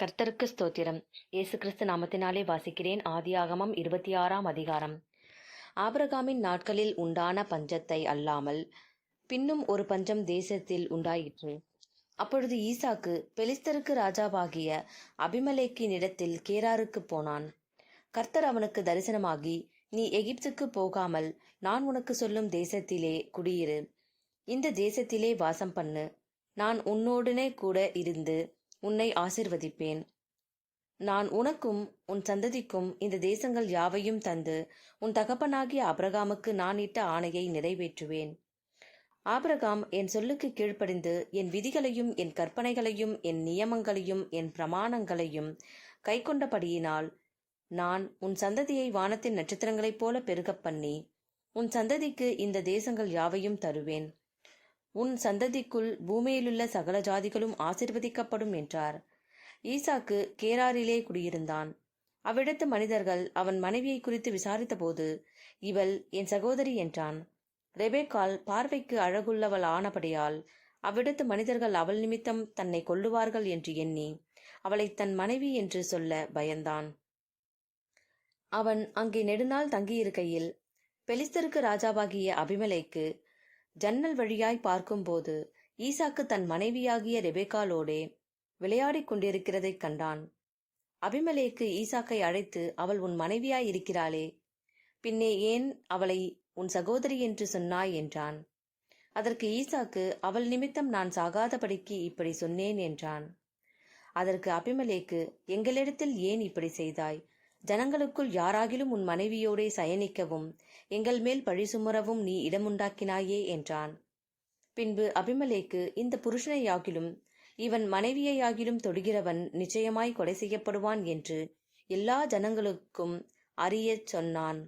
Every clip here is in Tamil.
கர்த்தருக்கு ஸ்தோத்திரம். இயேசு கிறிஸ்து நாமத்தினாலே வாசிக்கிறேன். ஆதியாகமம் இருபத்தி ஆறாம் அதிகாரம். ஆபிரகாமின் நாட்களில் உண்டான பஞ்சத்தை அல்லாமல் பின்னும் ஒரு பஞ்சம் தேசத்தில் உண்டாயிற்று. அப்பொழுது ஈசாக்கு பெலிஸ்தருக்கு ராஜாவாகிய அபிமலேக்கினிடத்தில் கேராருக்கு போனான். கர்த்தர் அவனுக்கு தரிசனமாகி நீ எகிப்துக்கு போகாமல் நான் உனக்கு சொல்லும் தேசத்திலே குடியிரு. இந்த தேசத்திலே வாசம் பண்ணு. நான் உன்னோடனே கூட இருந்து உன்னை ஆசிர்வதிப்பேன். நான் உனக்கும் உன் சந்ததிக்கும் இந்த தேசங்கள் யாவையும் தந்து உன் தகப்பனாகிய அபிரகாமுக்கு நான் இட்ட ஆணையை நிறைவேற்றுவேன். ஆபிரகாம் என் சொல்லுக்கு கீழ்ப்படிந்து என் விதிகளையும் என் கற்பனைகளையும் என் நியமங்களையும் என் பிரமாணங்களையும் கைக்கொண்டபடியினால் நான் உன் சந்ததியை வானத்தின் நட்சத்திரங்களைப் போல பெருகப் பண்ணி உன் சந்ததிக்கு இந்த தேசங்கள் யாவையும் தருவேன். உன் சந்ததிக்குள் பூமியிலுள்ள சகல ஜாதிகளும் ஆசிர்வதிக்கப்படும் என்றார். ஈசாக்கு கேராரிலே குடியிருந்தான். அவ்விடத்து மனிதர்கள் அவன் மனைவியை குறித்து விசாரித்தபோது இவள் என் சகோதரி என்றான். ரெபேக்கால் பார்வைக்கு அழகுள்ளவள் ஆனபடியால் அவ்விடத்து மனிதர்கள் அவள் நிமித்தம் தன்னை கொல்லுவார்கள் என்று எண்ணி அவளை தன் மனைவி என்று சொல்ல பயந்தான். அவன் அங்கே நெடுநாள் தங்கியிருக்கையில் பெலிஸ்தருக்கு ராஜாவாகிய அபிமலைக்கு ஜன்னல் வழியாய் பார்க்கும்போது ஈசாக்கு தன் மனைவியாகிய ரெபேக்காலோடே விளையாடிக் கொண்டிருக்கிறதைக் கண்டான். அபிமலேக்கு ஈசாக்கை அழைத்து அவள் உன் மனைவியாய் இருக்கிறாளே பின்னே ஏன் அவளை உன் சகோதரி என்று சொன்னாய் என்றான். அதற்கு ஈசாக்கு அவள் நிமித்தம் நான் சாகாதபடிக்கு இப்படி சொன்னேன் என்றான். அதற்கு அபிமலேக்கு எங்களிடத்தில் ஏன் இப்படி செய்தாய்? ஜனங்களுக்குள் யாராகிலும் உன் மனைவியோடே சயனிக்கவும் எங்கள் மேல் பழி சுமரவும் நீ இடமுண்டாக்கினாயே என்றான். பின்பு அபிமலேக்கு இந்த புருஷனையாகிலும் இவன் மனைவியையாகிலும் தொடுகிறவன் நிச்சயமாய் கொலை செய்யப்படுவான் என்று எல்லா ஜனங்களுக்கும் அறியச் சொன்னான்.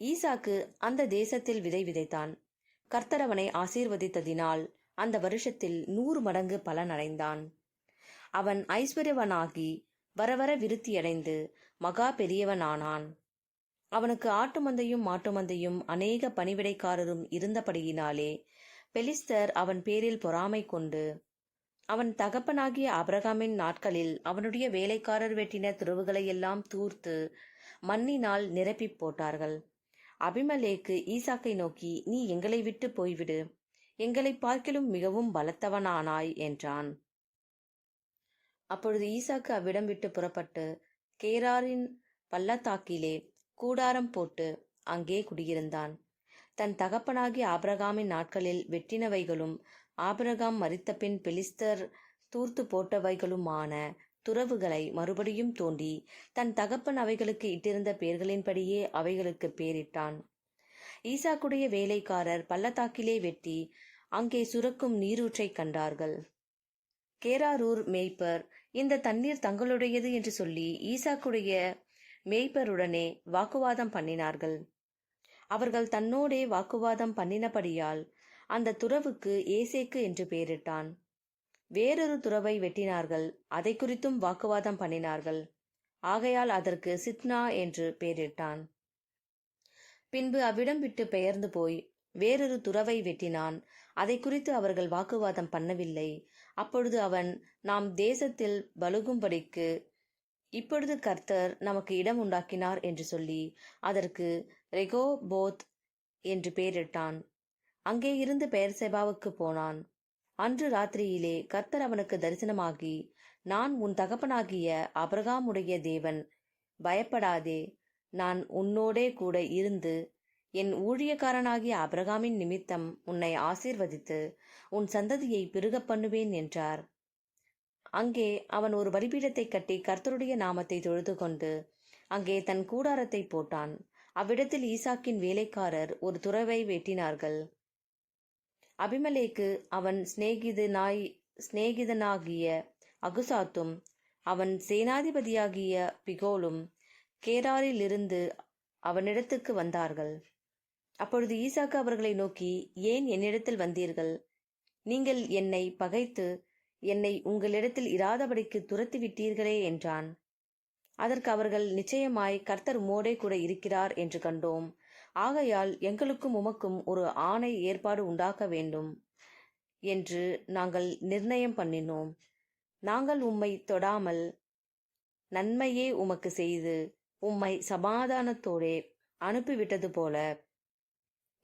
ஈசாக்கு அந்த தேசத்தில் விதை விதைத்தான். கர்த்தரவனை ஆசீர்வதித்ததினால் அந்த வருஷத்தில் நூறு மடங்கு பலன் அடைந்தான். அவன் ஐஸ்வர்யவனாகி வரவர விருத்தியடைந்து மகா பெரியவனானான். அவனுக்கு ஆட்டு மந்தையும் மாட்டு மந்தையும் அநேக பணிவிடைக்காரரும் இருந்தபடியினாலே பெலிஸ்தர் அவன் பேரில் பொறாமை கொண்டு அவன் தகப்பனாகிய அபிரகாமின் நாட்களில் அவனுடைய வேலைக்காரர் வெட்டின துறவுகளையெல்லாம் தூர்த்து மண்ணினால் நிரப்பிப் போட்டார்கள். அபிமலேக்கு ஈசாக்கை நோக்கி நீ எங்களை விட்டு போய்விடு. எங்களை பார்க்கிலும் மிகவும் பலத்தவனானாய் என்றான். அப்பொழுது ஈசாக்கு அவ்விடம் விட்டு புறப்பட்டு கேராரின் பள்ளத்தாக்கிலே கூடாரம் போட்டு அங்கே குடியிருந்தான். தன் தகப்பனாகி ஆபிரகாமின் நாட்களில் வெட்டினவைகளும் ஆபிரகாம் மறித்தபின் பெலிஸ்தர் தூர்த்து போட்டவைகளுமான துறவுகளை மறுபடியும் தோண்டி தன் தகப்பன் அவைகளுக்கு இட்டிருந்த பெயர்களின்படியே அவைகளுக்கு பேரிட்டான் ஈசாக்குடைய வேலைக்காரர் பள்ளத்தாக்கிலே வெட்டி அங்கே சுரக்கும் நீரூற்றை கண்டார்கள். கேராரூர் மேய்ப்பர் இந்த தண்ணீர் தங்களுடையது என்று சொல்லி ஈசாக்குடைய மேய்ப்பருடனே வாக்குவாதம் பண்ணினார்கள். அவர்கள் தன்னோடே வாக்குவாதம் பண்ணினபடியால் அந்த துறவுக்கு ஏசேக்கு என்று பெயரிட்டான். வேறொரு துறவை வெட்டினார்கள் அதை குறித்தும் வாக்குவாதம் பண்ணினார்கள். ஆகையால் அதற்கு சித்னா என்று பெயரிட்டான். பின்பு அவ்விடம் விட்டு பெயர்ந்து போய் வேறொரு துறவை வெட்டினான் அதை குறித்து அவர்கள் வாக்குவாதம் பண்ணவில்லை. அப்பொழுது அவன் நாம் தேசத்தில் பலுகும்படிக்கு இப்பொழுது கர்த்தர் நமக்கு இடம் உண்டாக்கினார் என்று சொல்லி அதற்கு ரெகோபோத் என்று பெயரிட்டான். அங்கே இருந்து பெயர் செபாவுக்கு போனான். அன்று ராத்திரியிலே கர்த்தர் அவனுக்கு தரிசனமாகி நான் உன் தகப்பனாகிய அபிரகாமுடைய தேவன். பயப்படாதே. நான் உன்னோடே கூட இருந்து என் ஊழியக்காரனாகிய அபிரகாமின் நிமித்தம் உன்னை ஆசீர்வதித்து உன் சந்ததியை பெருகப் பண்ணுவேன் என்றார். அங்கே அவன் ஒரு பலிபீடத்தை கட்டி கர்த்தருடைய நாமத்தை தொழுது கொண்டு அங்கே தன் கூடாரத்தை போட்டான். அவ்விடத்தில் ஈசாக்கின் வேலைக்காரர் ஒரு துறவை வெட்டினார்கள். அபிமலேக்கு அவன் சிநேகிதனாய் சிநேகிதனாகிய அகுசாத்தும் அவன் சேனாதிபதியாகிய பிகோலும் கேராரிலிருந்து அவனிடத்துக்கு வந்தார்கள். அப்பொழுது ஈசாக்கு அவர்களை நோக்கி ஏன் என்னிடத்தில் வந்தீர்கள்? நீங்கள் என்னை பகைத்து என்னை உங்களிடத்தில் இராதபடிக்கு துரத்தி விட்டீர்களே என்றான். அதற்கு அவர்கள் நிச்சயமாய் கர்த்தர் மோடே கூட இருக்கிறார் என்று கண்டோம். ஆகையால் எங்களுக்கும் உமக்கும் ஒரு ஆணை ஏற்பாடு உண்டாக்க வேண்டும் என்று நாங்கள் நிர்ணயம் பண்ணினோம். நாங்கள் உம்மை தொடாமல் நன்மையே உமக்கு செய்து உம்மை சமாதானத்தோடே அனுப்பிவிட்டது போல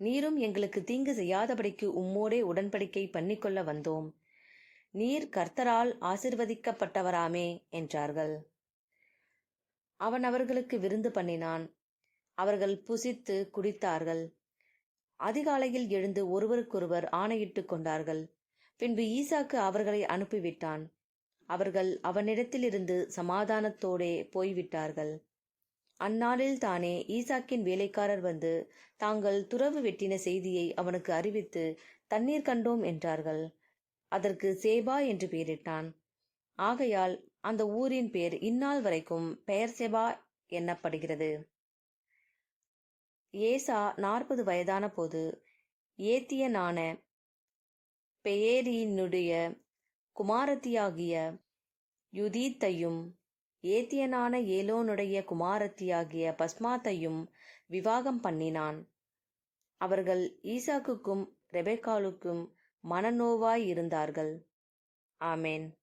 நீரும் எங்களுக்கு தீங்கு செய்யாதபடிக்கு உம்மோடே உடன்படிக்கை பண்ணிக்கொள்ள வந்தோம். நீர் கர்த்தரால் ஆசிர்வதிக்கப்பட்டவராமே என்றார்கள். அவன் அவர்களுக்கு விருந்து பண்ணினான். அவர்கள் புசித்து குடித்தார்கள். அதிகாலையில் எழுந்து ஒருவருக்கொருவர் ஆணையிட்டுக் கொண்டார்கள். பின்பு ஈசாக்கு அவர்களை அனுப்பிவிட்டான். அவர்கள் அவனிடத்திலிருந்து சமாதானத்தோடே போய்விட்டார்கள். அந்நாளில் தானே ஈசாக்கின் வேலைக்காரர் வந்து தாங்கள் துறவு வெட்டின செய்தியை அவனுக்கு அறிவித்து தண்ணீர் கண்டோம் என்றார்கள். அதற்கு சேபா என்று பெயரிட்டான். ஆகையால் அந்த ஊரின் பேர் இந்நாள் வரைக்கும் பெயர் செபா எண்ணப்படுகிறது ஏசா நாற்பது வயதான போது ஏத்தியனான பெயேரியினுடைய குமாரத்தியாகிய யுதீத்தையும் ஏத்தியனான ஏலோனுடைய குமாரத்தியாகிய பஸ்மாத்தையும் விவாகம் பண்ணினான். அவர்கள் ஈசாக்குக்கும் ரெபெக்காலுக்கும் மனநோவாய் இருந்தார்கள். ஆமேன்.